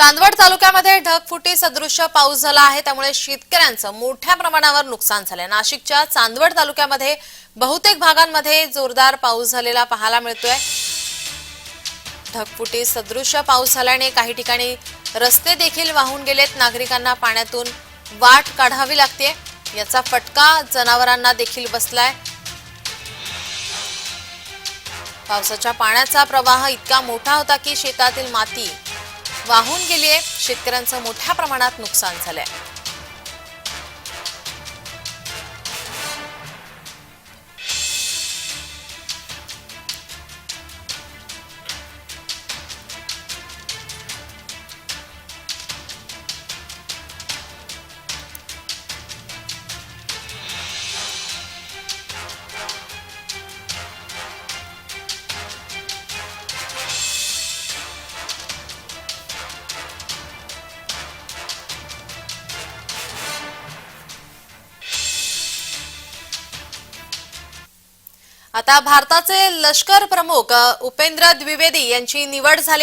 चांदवड तालुक्यामध्ये ढगफुटी सदृश्य पाऊस झाला आहे. त्यामुळे शेतकऱ्यांचं मोठ्या प्रमाणावर नुकसान झालंय. नाशिकच्या चांदवड तालुक्यामध्ये बहुतेक भागांमध्ये जोरदार पाऊस झालेला पाहायला मिळतोय. ढगफुटी सदृश्य पाऊस झाल्याने काही ठिकाणी रस्ते देखील वाहून गेलेत. नागरिकांना पाण्यातून वाट काढावी लागते. याचा फटका जनावरांना देखील बसलाय. पावसाच्या पाण्याचा प्रवाह इतका मोठा होता की शेतातील माती वाहून गेली आहे शेतकऱ्यांचं मोठ्या प्रमाणात नुकसान झालंय. आता भारताचे लष्कर प्रमुख उपेंद्र द्विवेदी यांची निवड झाली.